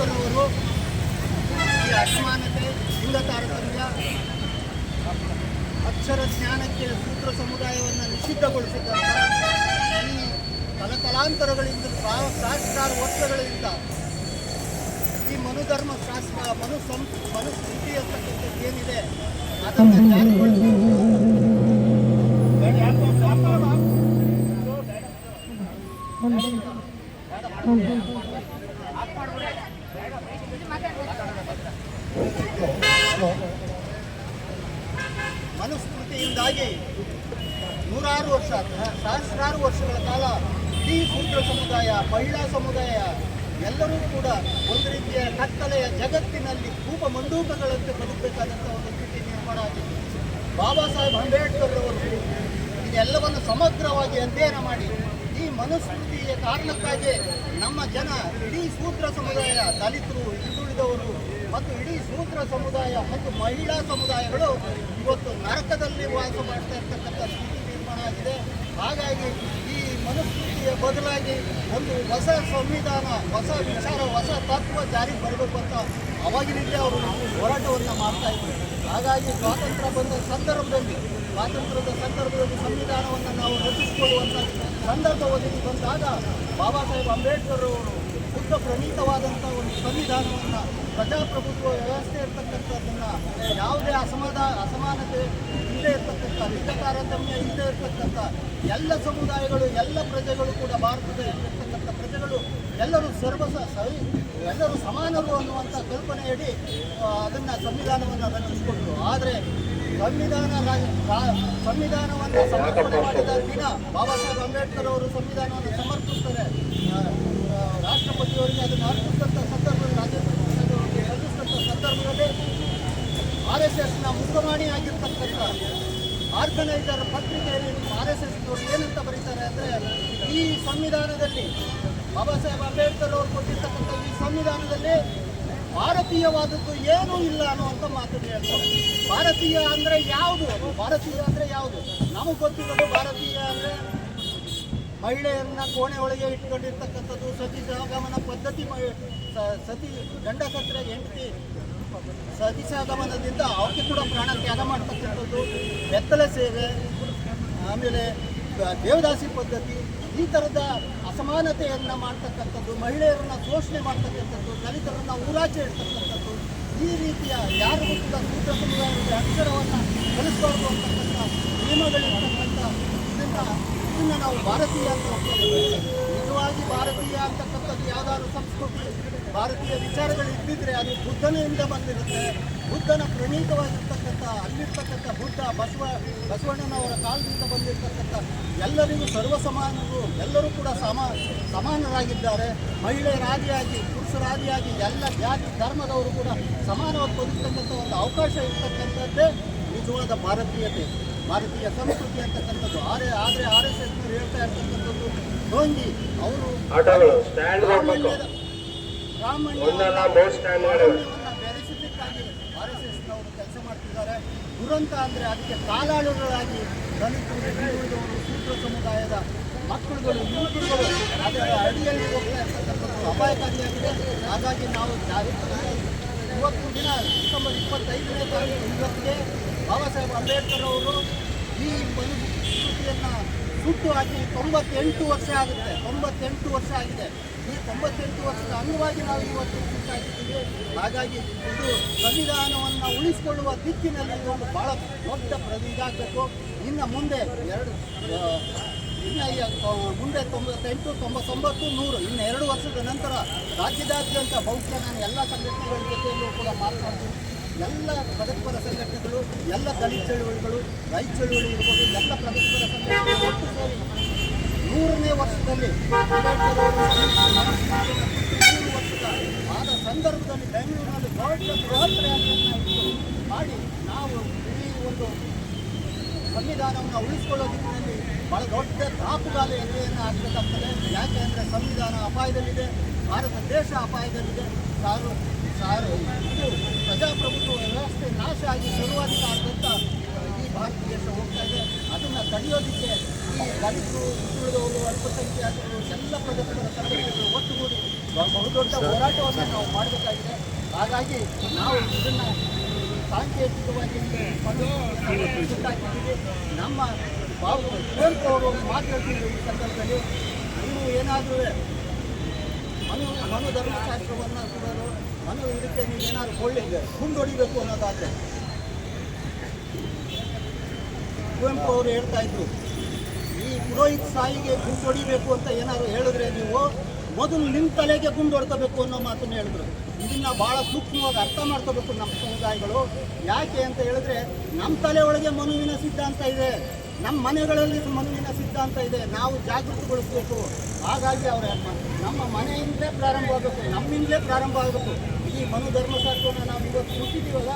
ಅಂಬೇಡ್ಕರ್ರವರು ಈ ಅಸಮಾನತೆ ಲಿಂಗ ತಾರತಮ್ಯ ಅಕ್ಷರ ಜ್ಞಾನಕ್ಕೆ ಸೂತ್ರ ಸಮುದಾಯವನ್ನು ನಿಷಿದ್ಧಗೊಳಿಸಿದಂತಹ ಈ ತಲತಲಾಂತರಗಳಿಂದ ಸಾವಿರಾರು ವರ್ಷಗಳಿಂದ ಈ ಮನುಧರ್ಮ ಶಾಸ್ತ್ರ ಮನು ಸಂ ಮನುಸ್ಥಿತಿ ಅಂತಕ್ಕಂಥದ್ದು ಏನಿದೆ, ಅದನ್ನು ಜಾರಿಗೊಳಿಸಬೇಕು ಮನುಸ್ಮೃತಿಯಿಂದಾಗಿ ನೂರಾರು ವರ್ಷ, ಸಹಸ್ರಾರು ವರ್ಷಗಳ ಕಾಲ ಈ ಸೂತ್ರ ಸಮುದಾಯ ಮಹಿಳಾ ಸಮುದಾಯ ಎಲ್ಲರೂ ಕೂಡ ಒಂದು ರೀತಿಯ ಕತ್ತಲೆಯ ಜಗತ್ತಿನಲ್ಲಿ ಕೂಪ ಮಂಡೂಕಗಳಂತೆ ಬದುಕಬೇಕಾದಂಥ ಒಂದು ಸ್ಥಿತಿ ನಿರ್ಮಾಣ ಆಗಿದೆ. ಬಾಬಾ ಸಾಹೇಬ್ ಅಂಬೇಡ್ಕರ್ ಅವರು ಇದೆಲ್ಲವನ್ನು ಸಮಗ್ರವಾಗಿ ಅಧ್ಯಯನ ಮಾಡಿ ಈ ಮನಸ್ಥಿತಿಯ ಕಾರಣಕ್ಕಾಗಿ ನಮ್ಮ ಜನ ಇಡೀ ಸೂತ್ರ ಸಮುದಾಯ ದಲಿತರು, ಹಿಂದುಳಿದವರು ಮತ್ತು ಇಡೀ ಸೂತ್ರ ಸಮುದಾಯ ಮತ್ತು ಮಹಿಳಾ ಸಮುದಾಯಗಳು ಇವತ್ತು ನರಕದಲ್ಲಿ ವಾಸ ಮಾಡ್ತಾ ಇರ್ತಕ್ಕಂಥ ಸ್ಥಿತಿ ನಿರ್ಮಾಣ ಆಗಿದೆ. ಹಾಗಾಗಿ ಈ ಮನುಸ್ಮೃತಿಯ ಬದಲಾಗಿ ಒಂದು ಹೊಸ ಸಂವಿಧಾನ, ಹೊಸ ವಿಚಾರ, ಹೊಸ ತತ್ವ ಜಾರಿಗೆ ಬರಬೇಕು ಅಂತ ಅವಾಗಿನಿಂದ ಅವರು ಹೋರಾಟವನ್ನು ಮಾಡ್ತಾ ಹಾಗಾಗಿ ಸ್ವಾತಂತ್ರ್ಯ ಬಂದ ಸಂದರ್ಭದಲ್ಲಿ, ಸ್ವಾತಂತ್ರ್ಯದ ಸಂದರ್ಭದಲ್ಲಿ ಸಂವಿಧಾನವನ್ನು ನಾವು ರಚಿಸಿಕೊಳ್ಳುವಂಥ ಸಂದರ್ಭ ಒದಗಿ ಬಂದಾಗ ಬಾಬಾ ಸಾಹೇಬ್ ಅಂಬೇಡ್ಕರ್ ಅವರು ಬುದ್ಧ ಪ್ರಣೀತವಾದಂಥ ಒಂದು ಸಂವಿಧಾನವನ್ನು ಪ್ರಜಾಪ್ರಭುತ್ವ ವ್ಯವಸ್ಥೆ ಇರ್ತಕ್ಕಂಥದ್ದನ್ನು ಯಾವುದೇ ಅಸಮಾಧಾನ ಅಸಮಾನತೆ ಇಲ್ಲದೆ ಇರ್ತಕ್ಕಂಥ ಲಿಂಗ ತಾರತಮ್ಯ ಇಲ್ಲದೆ ಇರ್ತಕ್ಕಂಥ ಎಲ್ಲ ಸಮುದಾಯಗಳು, ಎಲ್ಲ ಪ್ರಜೆಗಳು ಕೂಡ ಭಾರತದ ಇರ್ತಕ್ಕಂಥ ಪ್ರಜೆಗಳು ಎಲ್ಲರೂ ಸರ್ವ ಸರಿ ಎಲ್ಲರೂ ಸಮಾನರು ಅನ್ನುವಂಥ ಕಲ್ಪನೆಯಡಿ ಅದನ್ನು ಸಂವಿಧಾನವನ್ನು ರಚಿಸಿಕೊಂಡರು. ಆದರೆ ಸಂವಿಧಾನ ಸಂವಿಧಾನವನ್ನು ಸಮರ್ಪಣೆ ಮಾಡಿದ ದಿನ ಬಾಬಾ ಸಾಹೇಬ್ ಅಂಬೇಡ್ಕರ್ ಅವರು ಸಂವಿಧಾನವನ್ನು ಸಮರ್ಪಿಸ್ತಾರೆ. ರಾಷ್ಟ್ರಪತಿಯವರಿಗೆ ಅದನ್ನು ಅರ್ಪಿಸಿದಂಥ ಸಂದರ್ಭದಲ್ಲಿ ರಾಜೇಂದ್ರ ಅರ್ಪಿಸಿದಂಥ ಸಂದರ್ಭದಲ್ಲಿ ಆರ್ ಎಸ್ ಎಸ್ನ ಮುಖವಾಣಿ ಆಗಿರ್ತಕ್ಕಂಥ ಆರ್ಗನೈಸರ್ ಪತ್ರಿಕೆಯಲ್ಲಿ ಆರ್ ಎಸ್ ಎಸ್ ಏನಂತ ಬರೀತಾರೆ ಅಂದರೆ, ಈ ಸಂವಿಧಾನದಲ್ಲಿ ಬಾಬಾ ಸಾಹೇಬ್ ಅಂಬೇಡ್ಕರ್ ಅವರು ಕೊಟ್ಟಿರ್ತಕ್ಕಂಥ ಈ ಸಂವಿಧಾನದಲ್ಲಿ ಭಾರತೀಯವಾದದ್ದು ಏನೂ ಇಲ್ಲ ಅನ್ನುವಂಥ ಮಾತನ್ನು ಹೇಳ್ತಾರೆ. ಭಾರತೀಯ ಅಂದರೆ ಯಾವುದು? ಭಾರತೀಯ ಅಂದರೆ ಯಾವುದು? ನಮಗೆ ಗೊತ್ತಿರೋದು ಭಾರತೀಯ ಅಂದರೆ ಮಹಿಳೆಯನ್ನ ಕೋಣೆ ಒಳಗೆ ಇಟ್ಕೊಂಡಿರ್ತಕ್ಕಂಥದ್ದು, ಸತಿ ಸಹಗಮನ ಪದ್ಧತಿ ಸತಿ ಗಂಡ ಸತ್ರ ಹೆಂಡತಿ ಸತಿ ಸಹಗಮನದಿಂದ ಅವಕ್ಕೆ ಕೂಡ ಪ್ರಾಣ ತ್ಯಾಗ ಮಾಡ್ತಕ್ಕಂಥದ್ದು, ಬೆತ್ತಲೆ ಸೇವೆ, ಆಮೇಲೆ ದೇವದಾಸಿ ಪದ್ಧತಿ, ಈ ಥರದ ಅಸಮಾನತೆಯನ್ನು ಮಾಡ್ತಕ್ಕಂಥದ್ದು, ಮಹಿಳೆಯರನ್ನು ಶೋಷಣೆ ಮಾಡ್ತಕ್ಕಂಥದ್ದು, ದಲಿತರನ್ನ ಊರಾಚೆ ಇಡ್ತಕ್ಕಂಥದ್ದು ಈ ರೀತಿಯ ಯಾರಿಗೂ ಕೂಡ ಸೂತ್ರ ಸಮುದಾಯದ ಅಕ್ಷರವನ್ನು ಕಲಿಸ್ಬಾರ್ದು ಅಂತಕ್ಕಂಥ ನಿಯಮಗಳಿರ್ತಕ್ಕಂಥ ಇದನ್ನು ಇದನ್ನು ನಾವು ಭಾರತೀಯ ಅಂತ ನಿಜವಾಗಿ ಭಾರತೀಯ ಅಂತಕ್ಕಂಥದ್ದು ಯಾವ್ದಾದ್ರು ಸಂಸ್ಕೃತಿ, ಭಾರತೀಯ ವಿಚಾರಗಳು ಇದ್ದಿದ್ರೆ ಅದು ಬುದ್ಧನೆಯಿಂದ ಬಂದಿರುತ್ತೆ. ಬುದ್ಧನ ಪ್ರಣೀತವಾಗಿರ್ತಕ್ಕಂಥ ಅಲ್ಲಿರ್ತಕ್ಕಂಥ ಬುದ್ಧ ಬಸವ ಬಸವಣ್ಣನವರ ಕಾಲದಿಂದ ಬಂದಿರತಕ್ಕಂಥ ಎಲ್ಲರಿಗೂ ಸರ್ವ ಸಮಾನರು ಎಲ್ಲರೂ ಕೂಡ ಸಮ, ಸಮಾನರಾಗಿದ್ದಾರೆ. ಮಹಿಳೆಯರಾದಿಯಾಗಿ ಪುರುಷರಾದಿಯಾಗಿ ಎಲ್ಲ ಜಾತಿ, ಧರ್ಮದವರು ಕೂಡ ಸಮಾನವಾಗಿ ಬದುಕ್ತಕ್ಕಂಥ ಒಂದು ಅವಕಾಶ ಇರ್ತಕ್ಕಂಥದ್ದೇ ನಿಜವಾದ ಭಾರತೀಯತೆ. ಭಾರತೀಯ ಸಂಸ್ಕೃತಿ ಅಂತಕ್ಕಂಥದ್ದು. ಆರೆ ಆದರೆ ಆರ್ ಎಸ್ ಎಸ್ ಹೇಳ್ತಾ ಇರ್ತಕ್ಕಂಥದ್ದು ಡೋಂಗಿ ಅವರು ಸ್ಟ್ಯಾಂಡ್ಗಳು ಬೆಳೆಸಿದ್ದಕ್ಕಾಗಿ ಆರ್ ಎಸ್ ಎಸ್ನವರು ಕೆಲಸ ಮಾಡ್ತಿದ್ದಾರೆ. ದುರಂತ ಅಂದರೆ ಅದಕ್ಕೆ ಕಾಲಾಳುಗಳಾಗಿ ದಲಿತರು ಹಿಂದುಳಿದವರು ಸೂತ್ರ ಸಮುದಾಯದ ಮಕ್ಕಳುಗಳು ಯುವಕರುಗಳು. ಅದರ ಅಡಿಯಲ್ಲಿ ಹೋಗ್ತಾ ಇರ್ತಕ್ಕಂಥದ್ದು ಅಪಾಯಕಾರಿಯಾಗಿದೆ. ಹಾಗಾಗಿ ನಾವು ಇವತ್ತು ದಿನ ಡಿಸೆಂಬರ್ ಇಪ್ಪತ್ತೈದನೇ ತಾರೀಕು ಇವತ್ತಿಗೆ ಬಾಬಾ ಸಾಹೇಬ್ ಅಂಬೇಡ್ಕರ್ ಅವರು ಈ ಮನುಸ್ಮೃತಿಯನ್ನು ಸುಟ್ಟು ಹಾಕಿ ತೊಂಬತ್ತೆಂಟು ವರ್ಷ ಆಗುತ್ತೆ. ತೊಂಬತ್ತೆಂಟು ವರ್ಷ ಆಗಿದೆ. ಈ ತೊಂಬತ್ತೆಂಟು ವರ್ಷದ ಅಂಗವಾಗಿ ನಾವು ಇವತ್ತು ಸುಟ್ಟಾಗಿದ್ದೀವಿ ಹಾಗಾಗಿ ಇದು ಸಂವಿಧಾನವನ್ನು ಉಳಿಸಿಕೊಳ್ಳುವ ದಿಕ್ಕಿನಲ್ಲಿ ಇದೊಂದು ಬಹಳ ದೊಡ್ಡ ಪ್ರತಿ ಇದಾಗಬೇಕು ಇನ್ನು ಮುಂದೆ ಎರಡು ಮುಂದೆ ತೊಂಬತ್ತೆಂಟು ತೊಂಬತ್ತೊಂಬತ್ತು ನೂರು ಇನ್ನು ಎರಡು ವರ್ಷದ ನಂತರ ರಾಜ್ಯದಾದ್ಯಂತ ಬಹುಶಃ ನಾನು ಎಲ್ಲ ಸಂಘಟನೆಗಳ ಜೊತೆಯಲ್ಲೂ ಕೂಡ ಮಾತನಾಡ್ತೀನಿ ಎಲ್ಲ ಪ್ರಗತಿಪರ ಸಂಘಟನೆಗಳು ಎಲ್ಲ ದಲಿತ ಚಳುವಳಿಗಳು ರೈತ ಚಳುವಳಿ ಇರ್ಬೋದು ಎಲ್ಲ ಪ್ರಗತಿಪರ ಸಂಘಟನೆಗಳು ಒಟ್ಟು ಸೇರಿ ನೂರನೇ ವರ್ಷದಲ್ಲಿ ಮೂರು ವರ್ಷದ ಆದ ಸಂದರ್ಭದಲ್ಲಿ ಬೆಂಗಳೂರಿನಲ್ಲಿ ದೊಡ್ಡ ಮಾಡಿ ನಾವು ಈ ಒಂದು ಸಂವಿಧಾನವನ್ನು ಉಳಿಸಿಕೊಳ್ಳೋ ನಿಟ್ಟಿನಲ್ಲಿ ಬಹಳ ದೊಡ್ಡ ತಾಪುಗಾಲ ಹೆಜ್ಜೆಯನ್ನು ಹಾಕಬೇಕಾಗ್ತದೆ. ಯಾಕೆ ಅಂದರೆ ಸಂವಿಧಾನ ಅಪಾಯದಲ್ಲಿದೆ, ಭಾರತ ದೇಶ ಅಪಾಯದಲ್ಲಿದೆ. ಸಾರು ಸಾರು, ಇದು ಪ್ರಜಾಪ್ರಭುತ್ವ ವ್ಯವಸ್ಥೆ ನಾಶ ಆಗಿ ಸರ್ವಾಧಿಕಾರದಂತ ಈ ಭಾರತ ದೇಶ ಹೋಗ್ತಾ ಇದೆ. ಅದನ್ನು ತಡೆಯೋದಕ್ಕೆ ಈ ದಲಿತರು, ಹಿಂದುಳಿದವರು ಅಲ್ಪಸಂಖ್ಯಾತರು, ಎಲ್ಲ ಪ್ರಜಾಪ್ರಭುತ್ವ ಸಂಘಟನೆಗಳು ಒಟ್ಟುಗೂಡಿ ಬಹುದೊಡ್ಡ ಹೋರಾಟವನ್ನು ನಾವು ಮಾಡಬೇಕಾಗಿದೆ. ಹಾಗಾಗಿ ನಾವು ಇದನ್ನು ಸಾಂಕೇತಿಕವಾಗಿ. ನಮ್ಮ ಬಾಬು ಕುವೆಂಪು ಅವರು ಒಂದು ಮಾತು ಹೇಳ್ತಿದ್ರು ಈ ಸಂದರ್ಭದಲ್ಲಿ ನೀವು ಏನಾದರೂ ಮನು ಮನು ಧರ್ಮಶಾಸ್ತ್ರವನ್ನು ಸುಡಲು ಮನು ಇದಕ್ಕೆ ನೀವು ಏನಾದರೂ ಕೊಳ್ಳಿಗೆ ಮುಂದೊಡಿಬೇಕು ಅನ್ನೋದಾದರೆ ಕುವೆಂಪು ಅವರು ಹೇಳ್ತಾ ಇದ್ರು, ಈ ಪುರೋಹಿತ್ ಸಾಯಿಗೆ ಗುಂಡು ಅಂತ ಏನಾದರೂ ಹೇಳಿದ್ರೆ ನೀವು ಮೊದಲು ನಿಮ್ಮ ತಲೆಗೆ ಗುಂಡು ಹೊಡ್ಕೋಬೇಕು ಅನ್ನೋ ಮಾತನ್ನು ಹೇಳಿದ್ರು. ಇದನ್ನ ಬಹಳ ಸೂಕ್ಷ್ಮವಾಗಿ ಅರ್ಥ ಮಾಡ್ಕೋಬೇಕು ನಮ್ಮ ಸಮುದಾಯಗಳು. ಯಾಕೆ ಅಂತ ಹೇಳಿದ್ರೆ ನಮ್ಮ ತಲೆ ಒಳಗೆ ಮನುವಿನ ಸಿದ್ಧಾಂತ ಇದೆ. ನಮ್ಮ ಮನೆಗಳಲ್ಲಿ ಮನುವಿನ ಸಿದ್ಧಾಂತ ಇದೆ. ನಾವು ಜಾಗೃತಿಗೊಳಿಸಬೇಕು. ಹಾಗಾಗಿ ಅವರ ನಮ್ಮ ಮನೆಯಿಂದಲೇ ಪ್ರಾರಂಭ ಆಗಬೇಕು ನಮ್ಮಿಂದಲೇ ಪ್ರಾರಂಭ ಆಗಬೇಕು ಈ ಮನು ಧರ್ಮಶಾಸ್ತ್ರವನ್ನು ನಾವು ಇವತ್ತು ಮುಟ್ಟಿದ್ದೀವಲ್ಲ?